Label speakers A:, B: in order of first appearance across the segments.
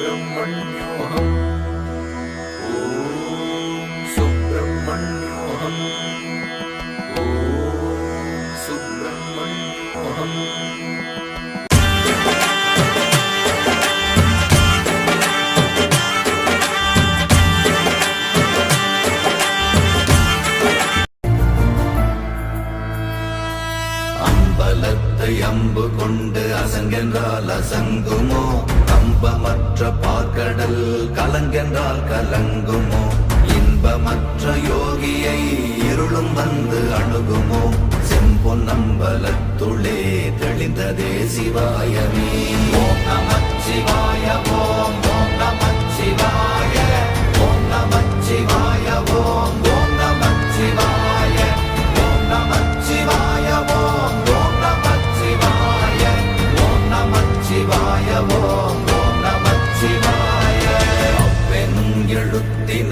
A: सुब्रह्मण्योऽहम् ॐ सुब्रह्मण्योऽहम् ॐ सुब्रह्मण्योऽहम्
B: அம்பலத்தை அம்பு கொண்டு அசங்கென்றால் அசங்குமோ கம்பமற்ற பார்க்கடல் கலங்கென்றால் கலங்குமோ? இன்பமற்ற யோகியை இருளும் வந்து அணுகுமோ? செம்பொன்னம்பலத்துளே தெளிந்ததே சிவாயமே. ஓம் நமச்சிவாய ஓம் ஓம்.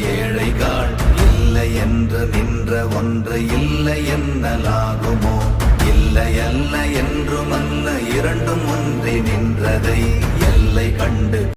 B: ஏழைகள். இல்லை என்று நின்ற ஒன்று இல்லை என்னலாகுமோ? இல்லை அல்ல என்றும் அல்ல இரண்டும் ஒன்றி நின்றதை